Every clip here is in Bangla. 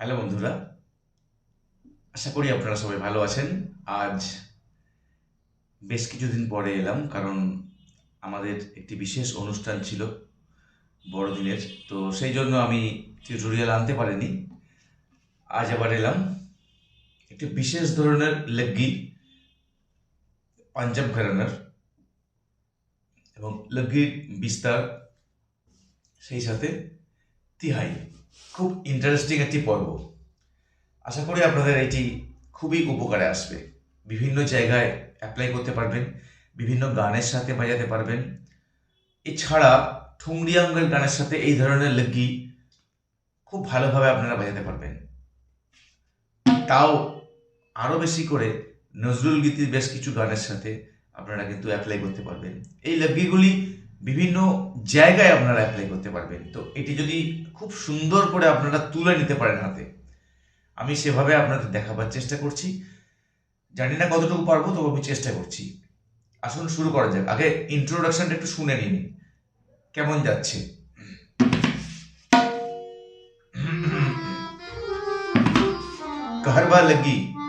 হ্যালো বন্ধুরা, আশা করি আপনারা সবাই ভালো আছেন। আজ বেশ কিছুদিন পরে এলাম, কারণ আমাদের একটি বিশেষ অনুষ্ঠান ছিল বড়দিনের, তো সেই জন্য আমি টিউটোরিয়াল আনতে পারিনি। আজ আবার এলাম, একটি বিশেষ ধরনের লেগ্গি, পাঞ্জাব ঘরানার, এবং লেগ্গির বিস্তার, সেই সাথে তিহাই। খুব ইন্টারেস্টিং একটি পর্ব। আশা করি আপনাদের এটি খুবই উপকারে আসবে। বিভিন্ন জায়গায় অ্যাপ্লাই করতে পারবেন, বিভিন্ন গানের সাথে বাজাতে পারবেন। এছাড়া ঠুংরিয়াঙ্গের গানের সাথে এই ধরনের লেগি খুব ভালোভাবে আপনারা বাজাতে পারবেন। তাও আরও বেশি করে নজরুল গীতির বেশ কিছু গানের সাথে আপনারা কিন্তু অ্যাপ্লাই করতে পারবেন। এই লেগিগুলি বিভিন্ন জায়গায় আপনারা অ্যাপ্লাই করতে পারবেন। তো এটি যদি খুব সুন্দর করে আপনারা তুলে নিতে পারেন হাতে, আমি সেভাবে আপনাদের দেখাবার চেষ্টা করছি। জানি না কতটুকু পারব, তবে আমি চেষ্টা করছি। আসুন, শুরু করা যাক। আগে ইন্ট্রোডাকশনটা একটু শুনে নিন কেমন যাচ্ছে? কারবা লাগি?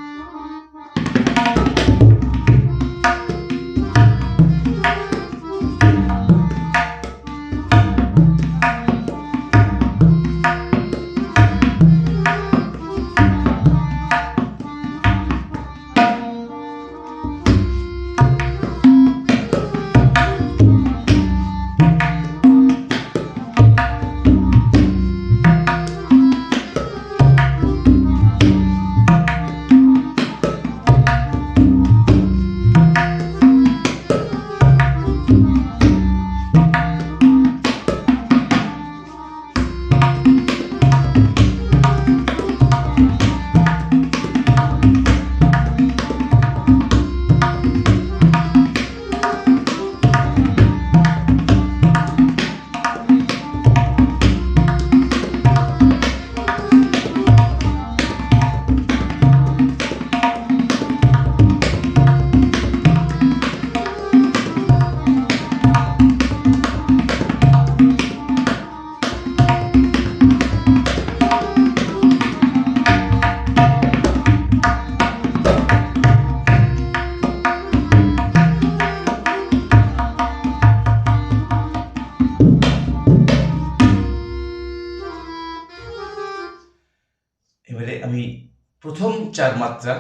চার মাত্রা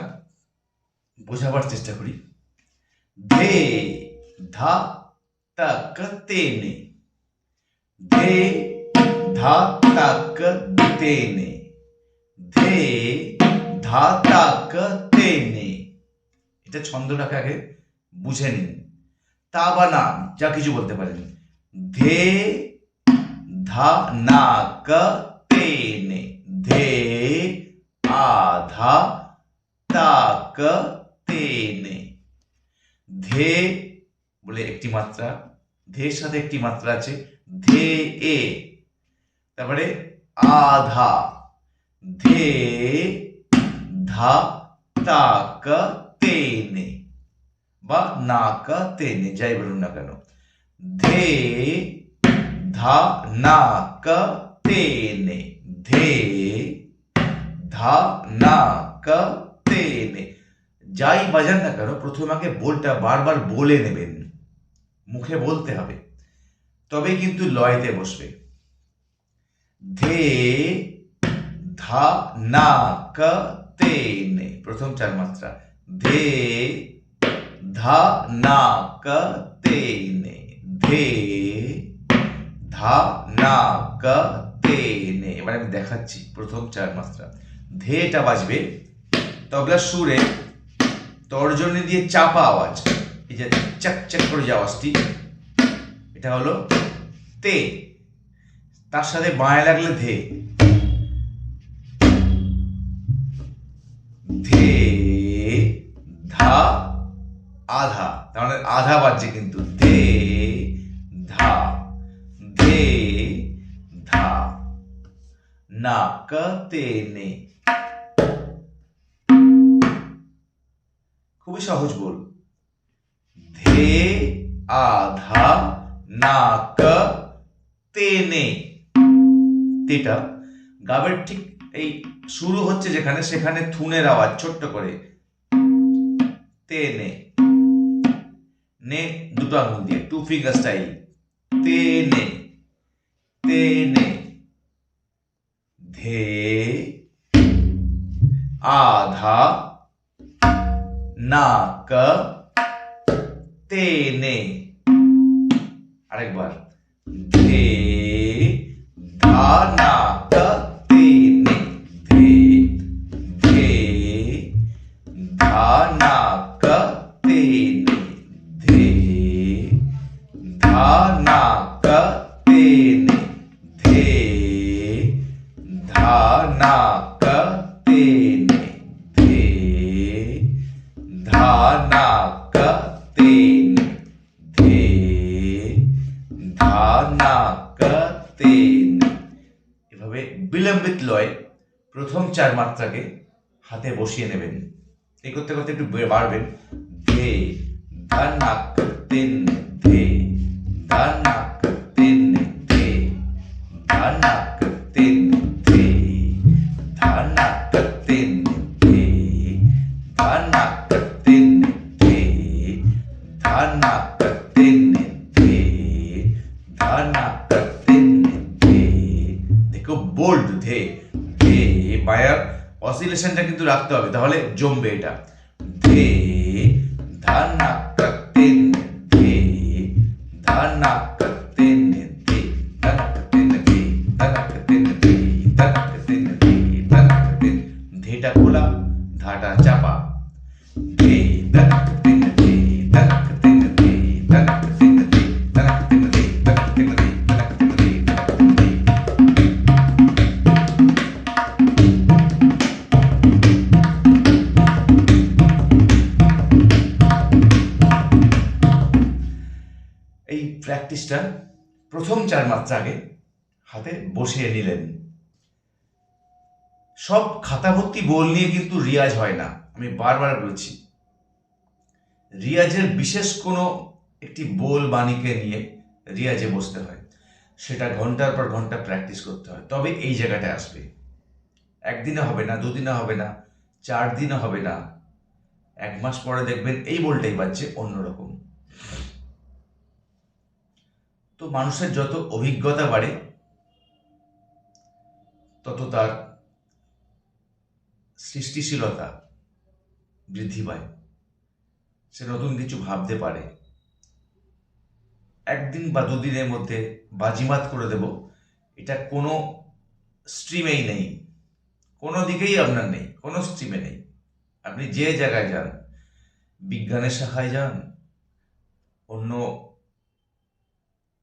বোঝাবার চেষ্টা করি। ধে ধা তাক তেনে ধে ধা তাক তেনে ধে ধা তাক তেনে এটা ছন্দটাকে আগে বুঝে নিন। তা বা না, যা কিছু বলতে পারেন। ধে ধা না ক তেনে ধে আধা তেনে ধে বলে একটি মাত্রা, ধের সাথে একটি মাত্রা আছে ধে এ তারপরে আধা ধে ধা তাক তেনে বা নাক তেনে যাই বলুন না কেন। ধে ধা নাক তেনে ধে ধা নাক তেনে যাই বাজান না কেন, প্রথমে আগে বোলটা বারবার বলে নেবেন। মুখে বলতে হবে। তবে কিন্তু লয়তে বসবে। ধে, ধা নাক তেনে প্রথম চার মাত্রা। ধে, ধা নাক তেনে ধে, ধা নাক তেনে এবার আমি দেখাচ্ছি প্রথম চার মাত্রা। ধেটা বাজবে তবলার সুরে তর্জনী দিয়ে চাপা আওয়াজ। এই যে চাক চাক করে যে আওয়াজটি, এটা হলো তে। তার সাথে বাঁয়ে লাগলে ধে। ধে, ধা, আধা। মানে আধা বাজছে কিন্তু। ধে, ধা ধে, ধা। নাক তেনে খুবই সহজ বল। ধে আধা নাক তেনে তেটা। গাবের ঠিক এই শুরু হচ্ছে যেখানে, সেখানে থুনের আওয়াজ, ছোট্ট করে। তে, নে। দুটো আঙুল দিয়ে টু ফিঙ্গার স্টাইল তে, নে। ধে আধা নাক তেনে আরেকবার ধে ধা নাক প্রথম চার মাত্রাকে হাতে বসিয়ে নেবেন। এই করতে করতে একটু বাড়বেন। ধে ধা নাক তেন ধে ধা নাক তেন ধে ধা নাক অসিলেশনটা কিন্তু রাখতে হবে। তাহলে জমবে এটা। ধে ধা নাক প্রথম চার মাত্রা আগে হাতে বসিয়ে নিলেন। সব খাতা ভর্তি বল নিয়ে কিন্তু রিয়াজ হয় না, আমি বারবার বলছি। রিয়াজের বিশেষ কোনো একটি বোল বাণীকে নিয়ে রিয়াজে বসতে হয়, সেটা ঘণ্টার পর ঘণ্টা প্র্যাকটিস করতে হয়, তবে এই জায়গাটায় আসবে। একদিনে হবে না, দুদিনে হবে না, চার দিনে হবে না, এক মাস পরে দেখবেন এই বলটাই বাজছে অন্যরকম। তো মানুষের যত অভিজ্ঞতা বাড়ে, তত তার সৃষ্টিশীলতা বৃদ্ধি পায়। সে নতুন কিছু ভাবতে পারে। একদিন বা দুদিনের মধ্যে বাজিমাত করে দেব। এটা কোনো স্ট্রিমেই নেই। কোনো দিকেই আপনার নেই, কোনো স্ট্রিমে নেই। আপনি যে জায়গায় যান, বিজ্ঞানের শাখায় যান, অন্য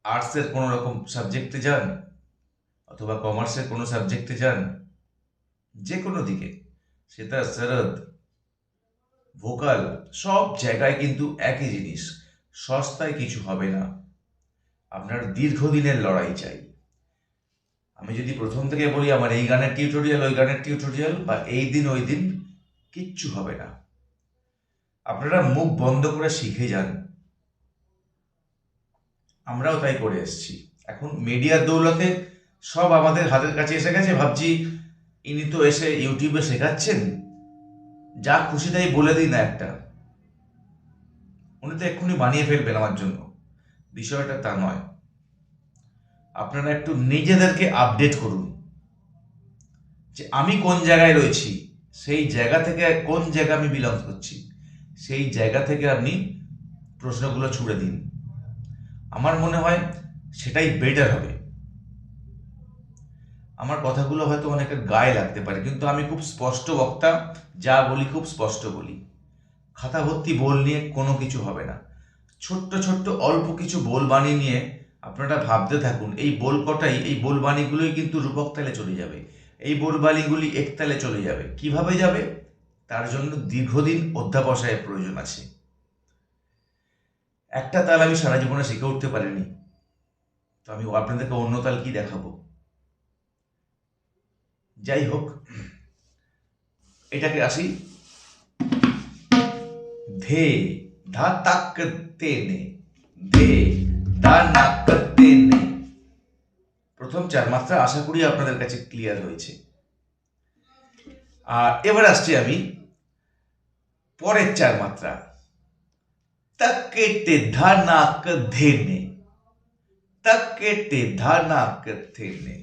আর্টসের কোনো রকম সাবজেক্টে যান অথবা কমার্সের কোনো সাবজেক্টে যান যে কোনো দিকে, সেটা শরদ ভোকাল, সব জায়গায় কিন্তু একই জিনিস, সস্তায় কিছু হবে না। আপনার দীর্ঘদিনের লড়াই চাই। আমি যদি প্রথম থেকে বলি, আমার এই গানের টিউটোরিয়াল, ওই গানের টিউটোরিয়াল, বা এই দিন, ওই দিন, কিচ্ছু হবে না। আপনারা মুখ বন্ধ করে শিখে যান। আমরাও তাই করে এসেছি। এখন মিডিয়ার দৌলতে সব আমাদের হাতের কাছে এসে গেছে। ভাবছি ইনি তো এসে ইউটিউবে শেখাচ্ছেন। যা খুশি তাই বলে দিই না একটা। উনি তো এক্ষুনি বানিয়ে ফেলবেন আমার জন্য। বিষয়টা তা নয়। আপনারা একটু নিজেদেরকে আপডেট করুন। যে আমি কোন জায়গায় রয়েছি, সেই জায়গা থেকে কোন জায়গা আমি বিলং করছি, সেই জায়গা থেকে আপনি প্রশ্নগুলো ছুড়ে দিন। আমার মনে হয় সেটাই বেটার হবে। আমার কথাগুলো হয়তো অনেকের গায়ে লাগতে পারে, কিন্তু আমি খুব স্পষ্ট বক্তা, যা বলি খুব স্পষ্ট বলি। খাতা ভর্তি বল নিয়ে কোনো কিছু হবে না। ছোট্ট ছোট্ট অল্প কিছু বোল বাণী নিয়ে আপনারা ভাবতে থাকুন, এই বোল কটাই, এই বোল বাণীগুলোই কিন্তু রূপক তালে চলে যাবে। এই বোল বাণীগুলি একতালে চলে যাবে। কীভাবে যাবে? তার জন্য দীর্ঘদিন অধ্যাবসায়ের প্রয়োজন আছে। একটা তাল আমি সারা জীবনে শিখে উঠতে পারিনি। তো আমি আপনাদেরকে অন্য তাল কি দেখাবো? যাই হোক, এটাকে আসি। ধে ধা তাক তেনে ধে ধা নাক তেনে প্রথম চার মাত্রা আশা করি আপনাদের কাছে ক্লিয়ার হয়েছে। আর এবার আসছি আমি পরের চার মাত্রা। तके तकेते धनाक धेने तकेते धनाक धेने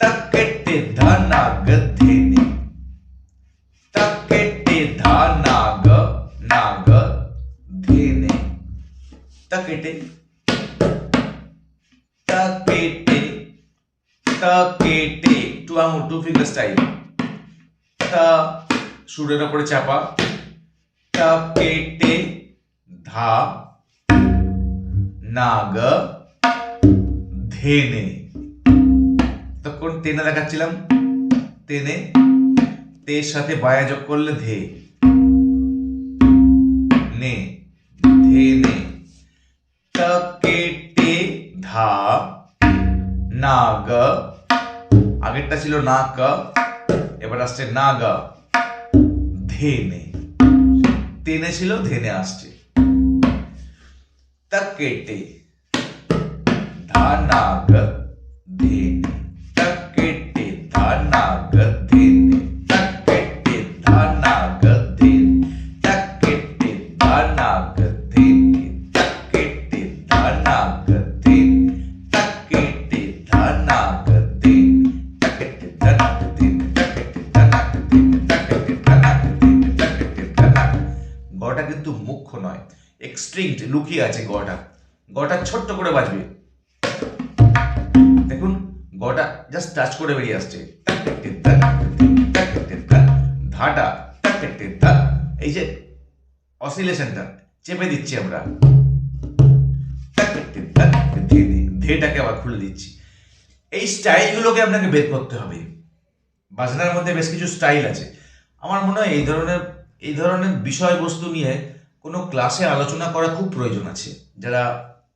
तकेते धनाग धेने तकेते धनाग नाग धेने तकेते तके ते टू आम टू फिंगर स्टाइल তা সুরের ওপরে চাপা। তকেটে ধা, নাগ, ধেনে। তখন টেনে দেখাচ্ছিলাম। টেনে তের সাথে বায়া যোগ করলে ধে। নে ধে নে তকে টে ধা না গ আগেরটা ছিল না ক এবার আসছে নাগা। ধেনে। তেনে ছিল ধেনে আসছে। তা কেটে। ধা নাগ ধেনে। করে বাজবে। দেখুন গটা জাস্ট টাচ করে বেরিয়ে আসছে। ধাটা, এই যে অসিলেশনটা চেপে দিচ্ছি আমরা। ধেটাকে আবার খুলে দিচ্ছি। এই স্টাইলগুলোকে আপনাকে বের করতে হবে। বাজনার মধ্যে বেশ কিছু স্টাইল আছে। আমার মনে হয় এই ধরনের এই ধরনের বিষয়বস্তু নিয়ে কোনো ক্লাসে আলোচনা করা খুব প্রয়োজন আছে। যারা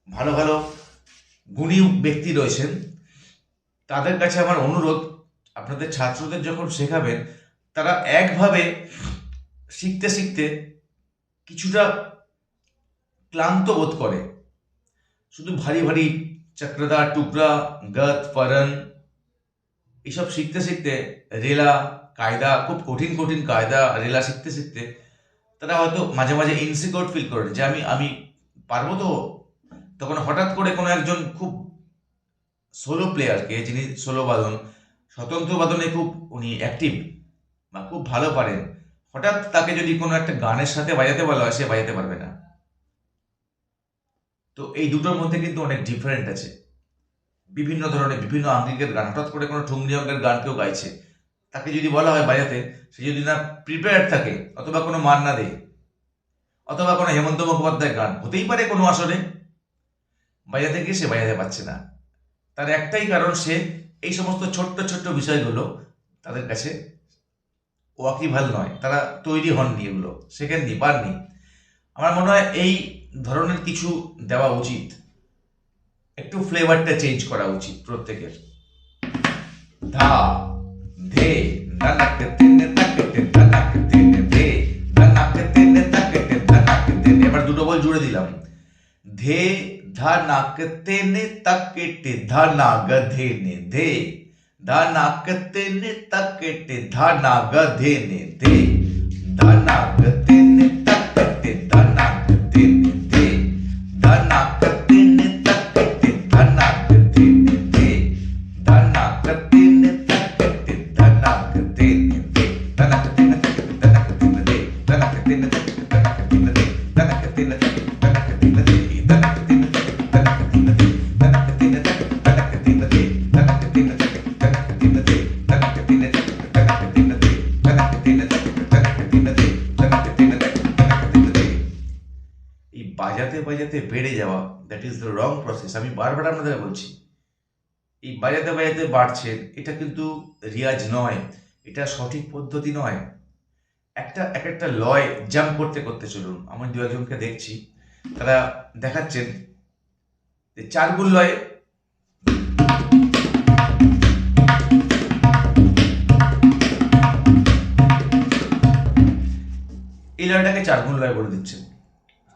ভালো ভালো গুণী ব্যক্তি রয়েছেন। তাদের কাছে আমার অনুরোধ, আপনাদের ছাত্রদের যখন শেখাবেন, তারা একভাবে শিখতে শিখতে কিছুটা ক্লান্ত বোধ করে। শুধু ভারী ভারী চক্রদা টুকরা গত ফরন এইসব শিখতে শিখতে রেলা, কায়দা, খুব কঠিন কঠিন কায়দা, রেলা শিখতে শিখতে তারা হয়তো মাঝে মাঝে ইনসিকিউর ফিল করে যে আমি আমি পারব তো তখন হঠাৎ করে কোনো একজন খুব সোলো প্লেয়ারকে যিনি সোলো বাদন, স্বতন্ত্র বাদনে খুব উনি অ্যাক্টিভ বা খুব ভালো পারেন, হঠাৎ তাকে যদি কোনো একটা গানের সাথে বাজাতে বলা হয়, সে বাজাতে পারবে না। তো এই দুটোর মধ্যে কিন্তু অনেক ডিফারেন্ট আছে। বিভিন্ন ধরনের, বিভিন্ন আঙ্গিকের গান, হঠাৎ করে কোনো ঠুংরি অঙ্গের গান কেউ গাইছে, তাকে যদি বলা হয় বাজাতে, সে যদি না প্রিপেয়ার থাকে, অথবা কোনো মান না দেয়, অথবা কোনো হেমন্ত মুখোপাধ্যায়ের গান, হতেই পারে কোনো আসরে বাজাতে গিয়ে সে বাজাতে পারছে না তার একটাই কারণ সে এই সমস্ত ছোট্ট ছোট্ট বিষয়গুলো তাদের কাছে ওয়াকিভাল নয় তারা তৈরি হননি এগুলো শেখেননি পাননি আমার মনে হয় এই ধরনের কিছু দেওয়া উচিত একটু ফ্লেভারটা চেঞ্জ করা উচিত প্রত্যেকের ধা ধে ধে এবার দুটো বল জুড়ে দিলাম ধে धनाकते ने तकिट धनागधे ने दे। धनाकते ने तकिट धनागधे ने दे। धनागते আপনাদের বলছি। এই বাজাতে বাজাতে বাড়ছে, এটা কিন্তু রিয়াজ নয়, এটা সঠিক পদ্ধতি নয়। একটা এক একটা লয় জাম্প করতে করতে চলুন আমি দু একজনকে দেখছি, তারা দেখাচ্ছেন যে চার গুণ লয়ে এই লয়টাকে চার গুণ লয় বলে দিচ্ছেন।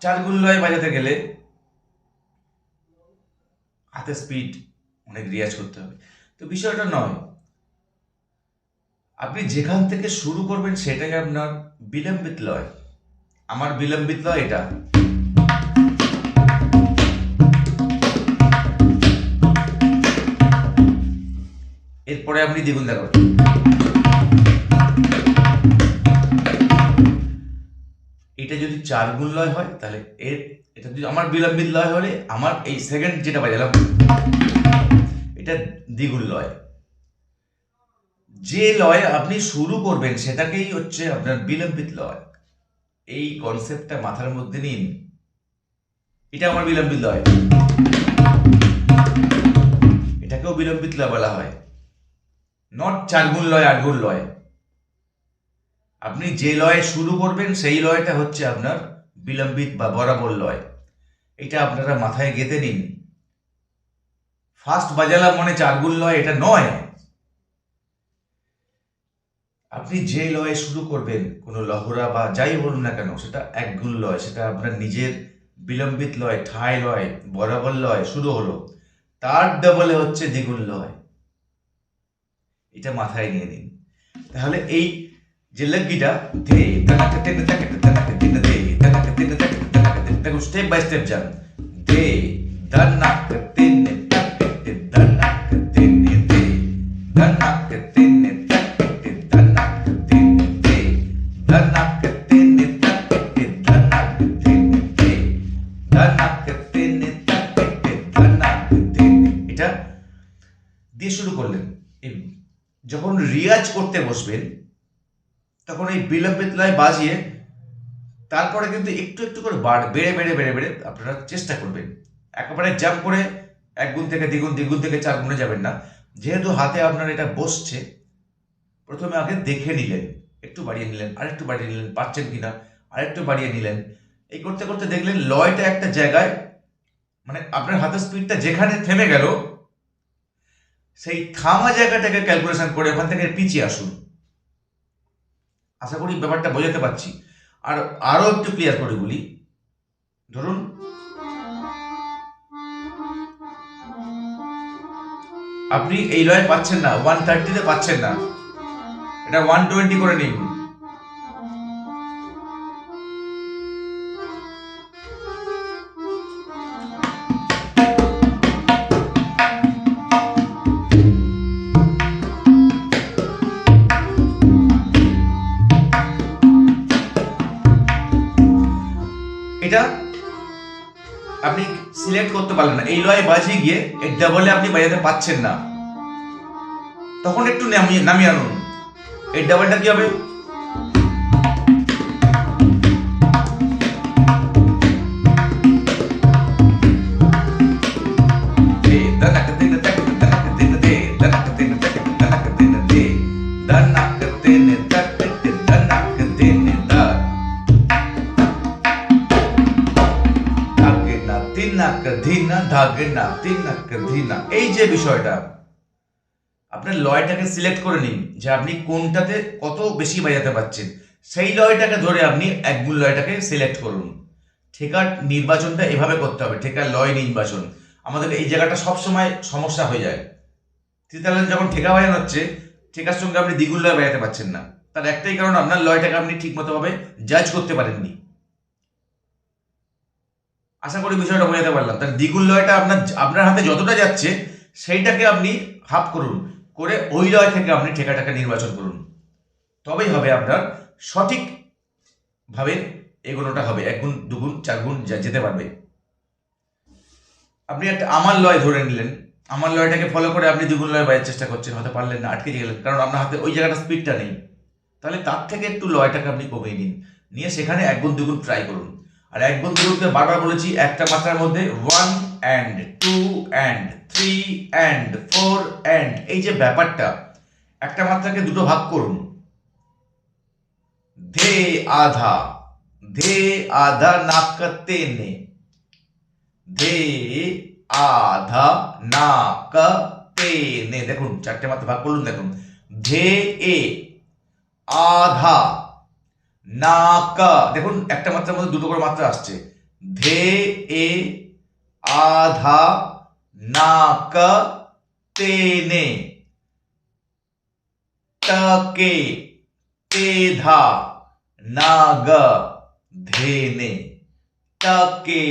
চার গুণ লয় বাজাতে গেলে হাতে স্পিড অনেক রিয়াজ করতে হবে। তো বিষয়টা নয়। আপনি যেখান থেকে শুরু করবেন সেটাকে আপনার বিলম্বিত লয়। আমার বিলম্বিত লয় এটা। এরপরে আপনি দ্বিগুণ দেখাবেন। এটা যদি চার গুণ লয় হয়, তাহলে এর এটা যদি আমার বিলম্বিত লয় হলে আমার এই সেকেন্ড যেটা বাজালাম এটা দ্বিগুণ লয়। যে লয় আপনি শুরু করবেন, সেটাকেই হচ্ছে আপনার বিলম্বিত লয়। এই কনসেপ্টটা মাথার মধ্যে নিন। এটা আমার বিলম্বিত লয়। এটাকেও বিলম্বিত লয় বলা হয়। নট চার গুণ লয়, আট গুণ লয়। আপনি যে লয়ে শুরু করবেন, সেই লয়টা হচ্ছে আপনার বিলম্বিত বা বরাবর লয়। এটা আপনারা মাথায় গেঁথে নিন। ফার্স্ট বাজালাম মনে চার গুণ লয়, এটা নয়। আপনি যে লয়ে শুরু করবেন, কোনো লহরা বা যাই বলুন না কেন, সেটা এক গুণ লয়, সেটা আপনার নিজের বিলম্বিত লয়, ঠাই লয়, বরাবর লয়, শুরু হলো। তার ডবলে হচ্ছে দ্বিগুণ লয়। এটা মাথায় নিয়ে নিন। তাহলে এই যে লগ্গিটা ধে তানাকে তেনে তাকে তানাকে তেনে দে তানাকে তেনে তাকে তানাকে তেনে দেখুন স্টেপ বাই স্টেপ যান দে দানাক তেনে তাকে তে দানাক তেনে দে দানাক তেনে তাকে তে দানাক তেনে দে দানাক তেনে তাকে তে দানাক তেনে দে দানাক তেনে তাকে তে দানাক তেনে এটা দিয়ে শুরু করলেন এই যখন রিয়াজ করতে বসবেন তখন এই বিলম্বিত লয় বাজিয়ে তারপরে কিন্তু একটু একটু করে বাড় বেড়ে বেড়ে বেড়ে বেড়ে আপনারা চেষ্টা করবেন। একেবারে জাম্প করে এক গুণ থেকে দ্বিগুণ দ্বিগুণ থেকে চার গুণে যাবেন না। যেহেতু হাতে আপনার এটা বসছে, প্রথমে আগে দেখে নিলেন, একটু বাড়িয়ে নিলেন, আরেকটু বাড়িয়ে নিলেন, পারছেন কিনা, আরেকটু বাড়িয়ে নিলেন। এই করতে করতে দেখলেন লয়টা একটা জায়গায় মানে আপনার হাতের স্পিডটা যেখানে থেমে গেল, সেই থামা জায়গাটাকে ক্যালকুলেশন করে ওখান থেকে পিছিয়ে আসুন। আশা করি ব্যাপারটা বোঝাতে পারছি। আর আরও একটু ক্লিয়ার করে বলি। ধরুন, আপনি এই লয় পাচ্ছেন না ওয়ান থার্টিতে পাচ্ছেন না। এটা ওয়ান টোয়েন্টি করে নিন। করতে পারলেন না। এই লয়ে বাজিয়ে গিয়ে এই ডাবলে আপনি বাজাতে পাচ্ছেন না। তখন একটু নামিয়ে নামিয়ে আনুন। এর ডাবলটা কি হবে? ধিনা ধাগে না। এই যে বিষয়টা, আপনার লয়টাকে সিলেক্ট করে নিন যে আপনি কোনটাতে কত বেশি বাজাতে পারছেন। সেই লয়টাকে ধরে আপনি এক গুণ লয়টাকে সিলেক্ট করুন। ঠেকার নির্বাচনটা এভাবে করতে হবে, ঠেকার লয় নির্বাচন। আমাদের এই জায়গাটা সবসময় সমস্যা হয়ে যায়। তৃতীয় যখন ঠেকা বাজানো হচ্ছে ঠেকার সঙ্গে আপনি দ্বিগুণ লয় বাজাতে পারছেন না। তার একটাই কারণ, আপনার লয়টাকে আপনি ঠিক মতো জাজ করতে পারেননি। আশা করি বিষয়টা বোঝাতে পারলাম। তার দ্বিগুণ লয়টা আপনার আপনার হাতে যতটা যাচ্ছে, সেইটাকে আপনি হাফ করুন। করে ওই লয় থেকে আপনি ঠেকাটাকে নির্বাচন করুন। তবেই হবে আপনার সঠিক ভাবে এগোনোটা হবে। এক গুণ দুগুণ চার গুণ যেতে পারবে। আপনি একটা আমার লয় ধরে নিলেন। আমার লয়টাকে ফলো করে আপনি দ্বিগুণ লয় বাজার চেষ্টা করছেন হতে পারলেন না, আটকে গেলেন। কারণ আপনার হাতে ওই জায়গাটা স্পিডটা নেই। তাহলে তার থেকে একটু লয়টাকে আপনি কমিয়ে নিন। নিয়ে সেখানে এক গুণ দুগুণ ট্রাই করুন। আর এক দুগুণকে বারবার বলেছি, একটা মাত্রার মধ্যে one and two and three and four and এই যে ব্যাপারটা, একটা মাত্রাকে দুটো ভাগ করুন। ধে আধা ধে আধা নাকতে নে ধে আধা নাকতে নে দেখুন, চারটে মাত্রা ভাগ করুন, দেখুন। ধে এ, আধা নাকা। দেখুন, একটা মাত্রার মধ্যে দুটো করে মাত্রা আসছে। ধে, এ আধা নাকা তেনে তকে তেধা নাগ ধেনে তকে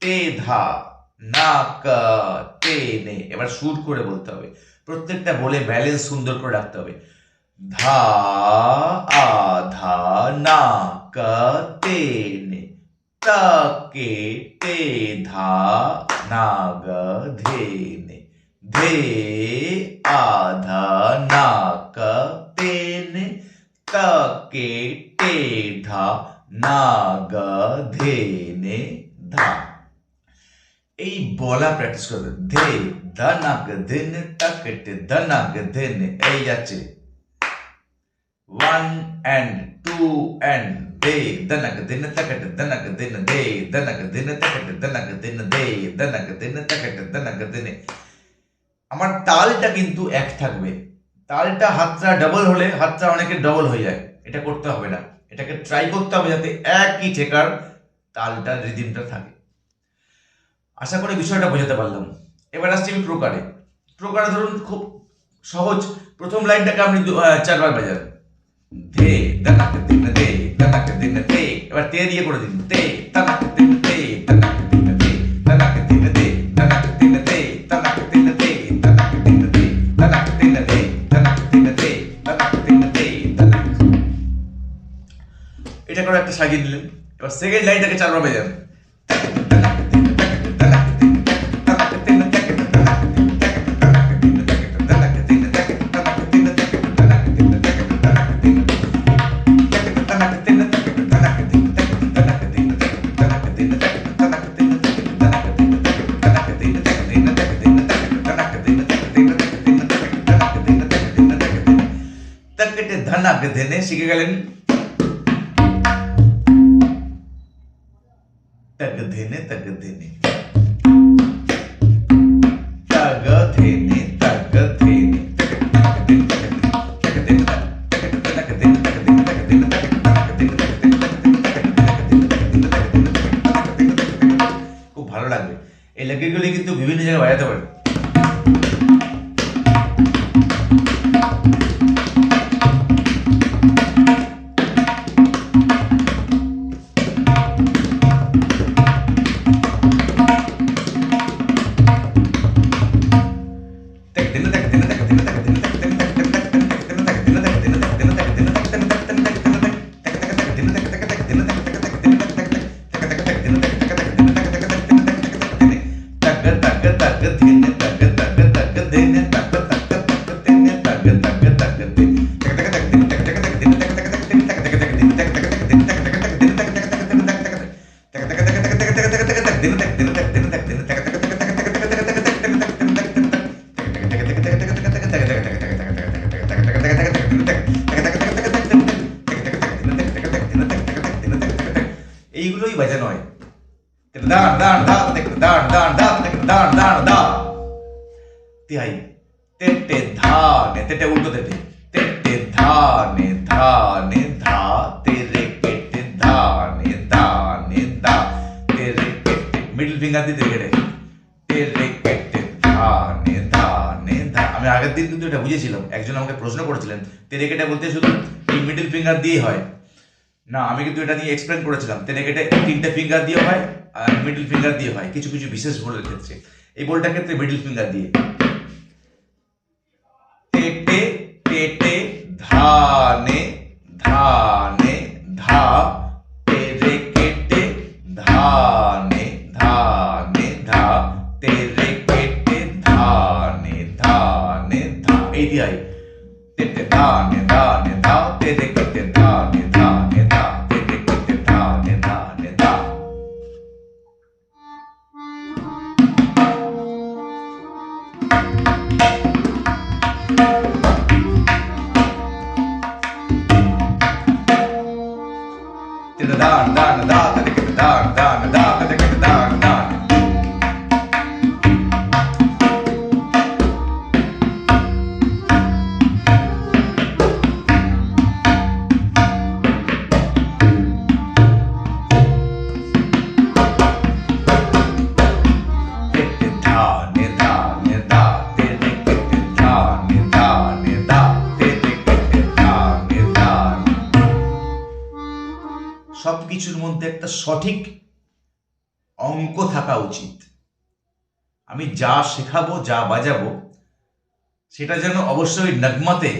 তেধা নাক তেনে এবার সুর করে বলতে হবে। প্রত্যেকটা বলে ব্যালেন্স সুন্দর করে রাখতে হবে। धा आधा ना, क, ते, ने। त, के, ते, धा नाग धे, ने। धे आधा ना, क, ते, ने। त, के, ते, धा नाग धे, ने, धा। এই বলা প্র্যাকটিস করবে। ধে ধ নাগ ধে তাকে ধ নাগ ধে এই যাচ্ছে। ওয়ান অ্যান্ড টু অ্যান্ড দে ধনাক ধেন তাকেটে ধনাক ধেন দে ধনাক ধেন তাকেটে ধনাক ধেন দে ধনাক ধেন তাকেটে ধনাক ধেন আমার তালটা কিন্তু এক থাকবে। তালটা হাতটা ডাবল হলে হাতটা অনেকে ডবল হয়ে যায়। এটা করতে হবে না। এটাকে ট্রাই করতে হবে যাতে একই ঠেকার তালটা রিদিমটা থাকে। আশা করি বিষয়টা বোঝাতে পারলাম। এবার আসছি আমি প্রকারে। প্রকারে ধরুন খুব সহজ। প্রথম লাইনটাকে আপনি চারবার বাজান ধে তানাক দিন দে তানাক দিন দে এবার তে দিয়ে করে দিন তে তানাক দিন দে তানাক দিন দে তানাক দিন দে তানাক দিন দে তানাক দিন দে তানাক দিন দে তানাক দিন দে তানাক দিন দে তানাক দিন দে এটা করে একটা সাজিয়ে দিলেন এবার সেকেন্ড লাইনটাকে চারবার বাজান शिखे गलें तक देने तक देने तक देने এটা নিয়ে এক্সপ্লেন করেছিলাম। তেনে কেটে তিনটে ফিঙ্গার দিয়ে হয় আর মিডল ফিঙ্গার দিয়ে হয়, কিছু কিছু বিশেষ বলের ক্ষেত্রে। এই বলটার ক্ষেত্রে মিডল ফিঙ্গার দিয়ে মধ্যে একটা সঠিক অঙ্ক থাকা উচিত। আমি যা শেখাবো, যা বাজাবো, সেটা যেন অবশ্যই নগমাতে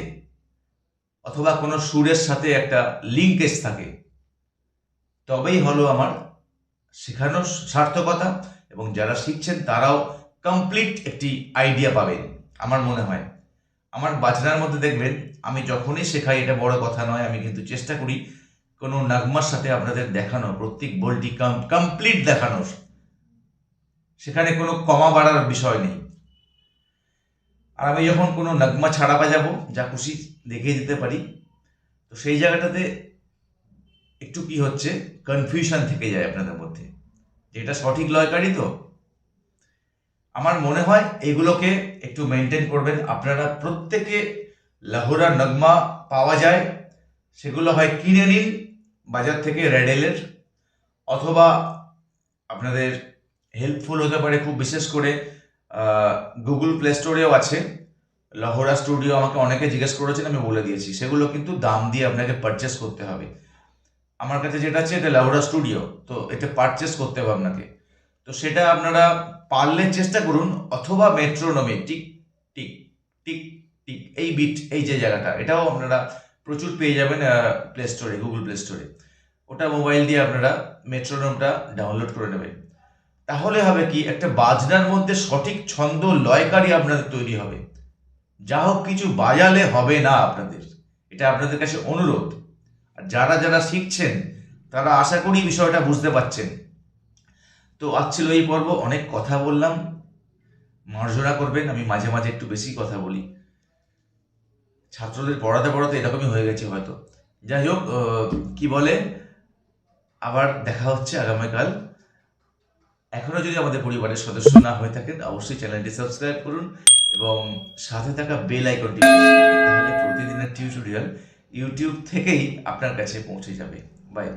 অথবা কোনো সুরের সাথে একটা লিঙ্কেজ থাকে। তবেই হলো আমার শেখানোর সার্থকতা এবং যারা শিখছেন তারাও কমপ্লিট একটি আইডিয়া পাবেন, আমার মনে হয়। আমার বাজনার মধ্যে দেখবেন, আমি যখনই শেখাই, এটা বড় কথা নয়, আমি কিন্তু চেষ্টা করি কোনো নাগমার সাথে আপনাদের দেখানো, প্রত্যেক বলটি কমপ্লিট দেখানোর। সেখানে কোনো কমা বাড়ার বিষয় নেই। আর আমি যখন কোনো নাগমা ছাড়া বাজাবো, যা খুশি দেখিয়ে দিতে পারি, তো সেই জায়গাটাতে একটু কি হচ্ছে কনফিউশন থেকে যায় আপনাদের মধ্যে। যে এটা সঠিক লয়কারী তো? আমার মনে হয় এগুলোকে একটু মেনটেন করবেন। আপনারা প্রত্যেকে লাহোরা নগমা পাওয়া যায়, সেগুলো হয় কিনে নিন বাজার থেকে রেডেলের অথবা আপনাদের হেল্পফুল হতে পারে খুব বিশেষ করে গুগল প্লে স্টোরেও আছে। লাহোরা স্টুডিও আমাকে অনেকে জিজ্ঞেস করেছেন, আমি বলে দিয়েছি। সেগুলো কিন্তু দাম দিয়ে আপনাকে পারচেস করতে হবে। আমার কাছে যেটা আছে, এটা লাহোরা স্টুডিও, তো এটা পারচেস করতে হবে আপনাকে। তো সেটা আপনারা পারলে চেষ্টা করুন, অথবা মেট্রোনমে টিক টিক টিক টিক, এই বিট এই যে জায়গাটা, এটাও আপনারা প্রচুর পেয়ে যাবেন প্লে স্টোরে গুগল প্লে স্টোরে ওটা মোবাইল দিয়ে আপনারা মেট্রোনমটা ডাউনলোড করে নেবেন। তাহলে হবে কি, একটা বাজনার মধ্যে সঠিক ছন্দ, লয়কারী আপনাদের তৈরি হবে। যা হোক কিছু বাজালে হবে না আপনাদের। এটা আপনাদের কাছে অনুরোধ। আর যারা যারা শিখছেন, তারা আশা করি বিষয়টা বুঝতে পারছেন। তো আজ ছিল এই পর্ব, অনেক কথা বললাম। মার্জনা করবেন, আমি মাঝে মাঝে একটু বেশি কথা বলি। ছাত্রদের পড়াতে পড়াতে এরকমই হয়ে গেছে হয়তো। যাই হোক কি বলে? আবার দেখা হচ্ছে আগামীকাল। এখনও যদি আমাদের পরিবারের সদস্য না হয়ে থাকেন, অবশ্যই চ্যানেলটি সাবস্ক্রাইব করুন এবং সাথে থাকা বেল আইকনটি তাহলে প্রতিদিনের টিউটোরিয়াল ইউটিউব থেকেই আপনার কাছে পৌঁছে যাবে। বাই